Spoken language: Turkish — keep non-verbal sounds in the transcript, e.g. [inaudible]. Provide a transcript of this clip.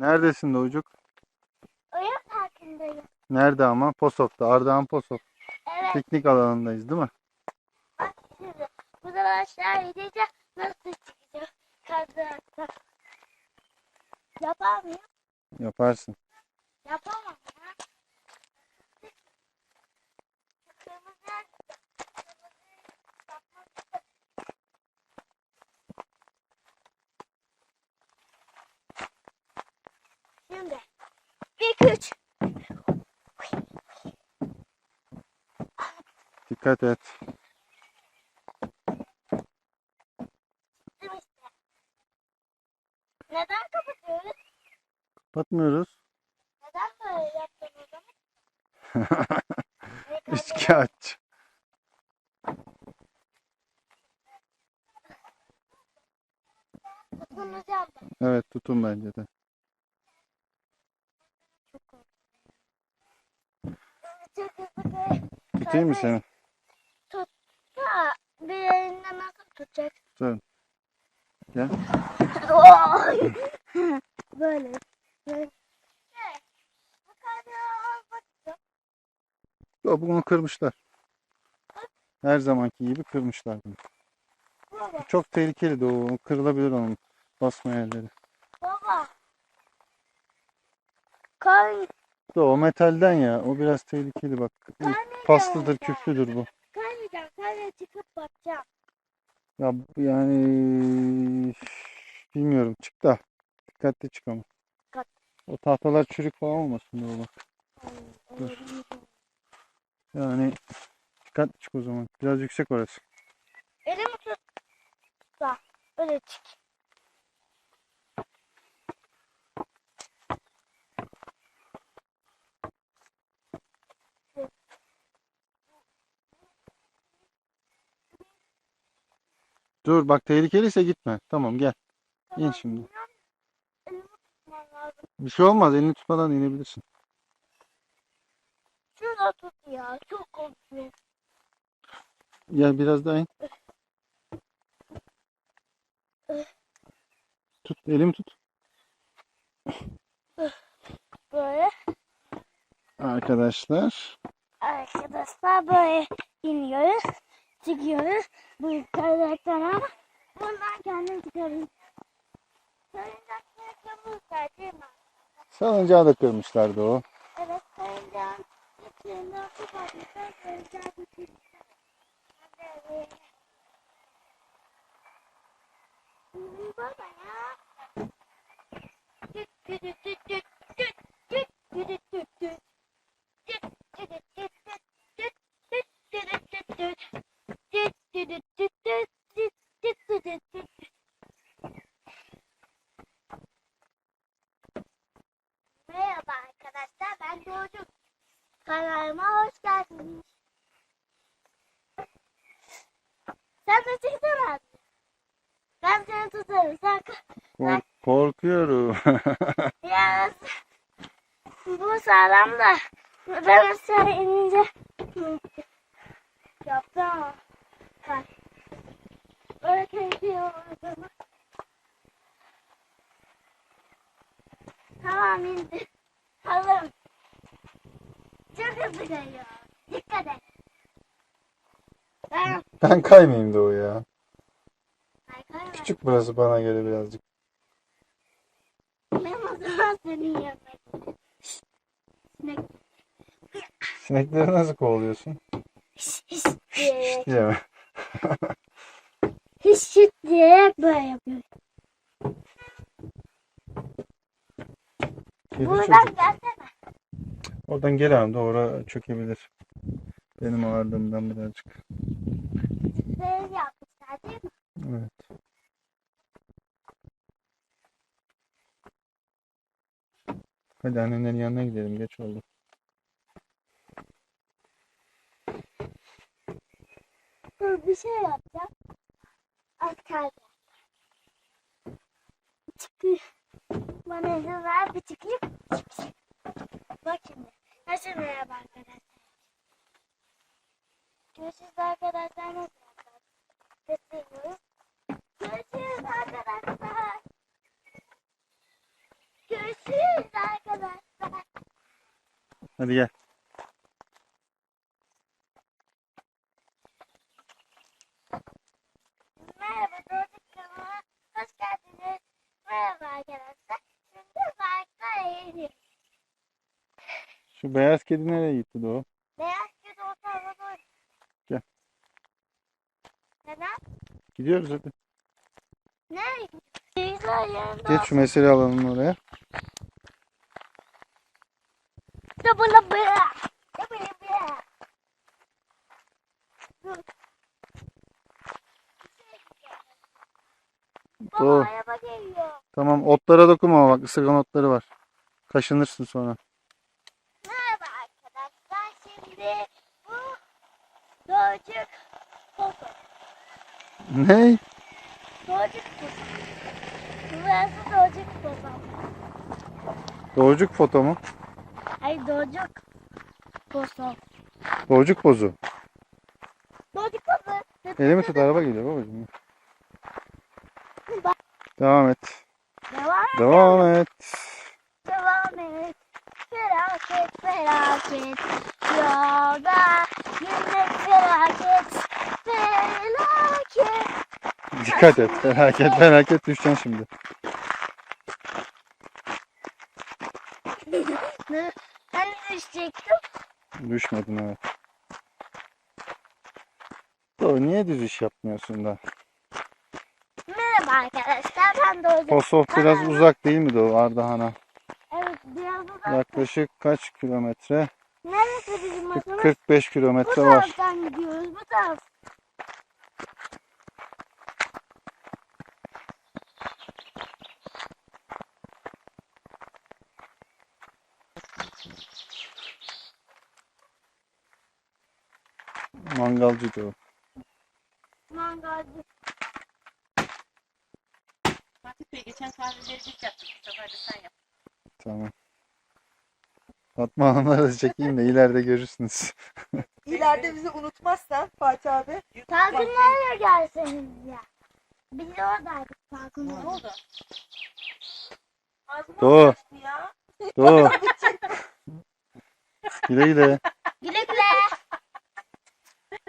Neredesin Doğucuk? Oyun parkındayım. Nerede ama? Posof'ta. Ardahan Posof. Evet. Piknik alanındayız değil mi? Bak şimdi. Buradan aşağı ineceğim. Nasıl çıkacağım? Kazakta. Yapar mıyım? Yaparsın. Yapamam ya. Kırmızı. Şimdi. Bir üç. Dikkat et. Mi? Neden kapatıyoruz? Kapatmıyoruz. Neden böyle yaptın o zaman? [laughs] Aç. Tutunacağım ben. Evet tutun bence de. Çok hızlı kay- Tutayım bir elinden nasıl tutacak? Dur. Gel. Böyle. Böyle. Evet. Bu kadar baktım. Yo, bunu kırmışlar. Her zamanki gibi kırmışlar bunu. Baba, Çok tehlikeli de o. Kırılabilir onun basma yerleri. baba. De o metalden ya. O biraz tehlikeli bak. Paslıdır, küflüdür bu. Sadece çıkıp bakacağım. Ya yani bilmiyorum. Çık da. Dikkatli çık ama. Dikkat. O tahtalar çürük falan olmasın o bak. Dur. Yani dikkatli çık o zaman. Biraz yüksek orası. Elimi tut. Öyle çık. Dur bak tehlikeliyse gitme. Tamam gel. Tamam, şimdi. tutmam lazım. Bir şey olmaz. Elini tutmadan inebilirsin. Şurada tut ya. Çok korkuyorum. Gel biraz daha in. Tut. Elimi tut. Böyle. Arkadaşlar. Arkadaşlar böyle iniyoruz. Çıkıyoruz. Bu yukarıdan ama bundan kendim çıkarayım. Sayıncakları kırmışlar değil mi? Salıncağı da kırmışlardı o. Evet sayıncağın içinden su katmışlar. Sayıncağı Sen Kork- korkuyorum. [laughs] Yalnız bu sağlam da ben aşağı inince yaptım ama bak böyle keyifli oldu. Tamam indi. Hazırım. Çok hızlı kayıyor. Dikkat et. Ben ben kaymayayım da o ya. Küçük burası bana göre birazcık. Ben o zaman gidelim. Sinek Sinekleri nasıl kovalıyorsun? hiç diyerek. Hiç diyerek böyle yapıyor. Kedi Buradan çocuk. gelsene. Oradan gel abi oraya çökebilir. Benim ağırlığımdan birazcık. Böyle yapmışlar değil mi? Evet. Hadi annenlerin yanına gidelim. Geç oldu. Bir şey yapacağım. Kaldı. Çıkıyor. Bana izin ver bir çıkayım. Bak şimdi. Nasıl merhaba arkadaşlar. Görüşürüz arkadaşlar. Nasıl yapacağız? Görüşürüz arkadaşlar. Görüşürüz. Hadi gel. Merhaba Doğduk kanalına hoş geldiniz. Merhaba arkadaşlar. Şimdi parkta eğleniyoruz. Şu beyaz kedi nereye gitti Doğu? Beyaz kedi o tarafa doğru. Gel. Neden? Gidiyoruz hadi. Nereye gidiyorsun? Bilgisayar yanında. Geç şu mesele alanın oraya. Dıbılı bıra. Dur. Baba Doğru. Tamam otlara dokunma bak ısırgan otları var. Kaşınırsın sonra. Merhaba arkadaşlar. Şimdi bu Doğucuk Foto. Ne? Doğucuk Foto. Burası Doğucuk Foto. Doğucuk foto mu? Doğucuk Foto. Doğucuk pozu. Doğucuk Foto. Elimi tut araba geliyor babacığım. Bak. Devam et. Devam et. Devam et. Devam et. Felaket felaket. Yolda yine felaket. Felaket. Dikkat et. Felaket felaket düşeceksin şimdi. Ne? Ben düşecektim. Düşmedin evet. Doğru niye düz iş yapmıyorsun da? Merhaba arkadaşlar. Ben Doğucuk. Kosof biraz uzak değil mi Doğu Ardahan'a? Evet biraz uzak. Yaklaşık kaç kilometre? Neresi bizim adımız? 45 Bu kilometre var. taraftan gidiyoruz. Bu taraf. Mangalcı Doğu. Mangalcı. Fatih Bey geçen kahveleri biz yaptık. Bu sefer de sen yap. Tamam. Fatma Hanım'ları da çekeyim de ileride görürsünüz. [laughs] İleride bizi unutmazsan Fatih abi. Takımlarla gelseniz ya. Biz oradaydık takımlar. Ne oldu? Ağzıma Doğru. kaçtı ya. Doğu. Güle güle.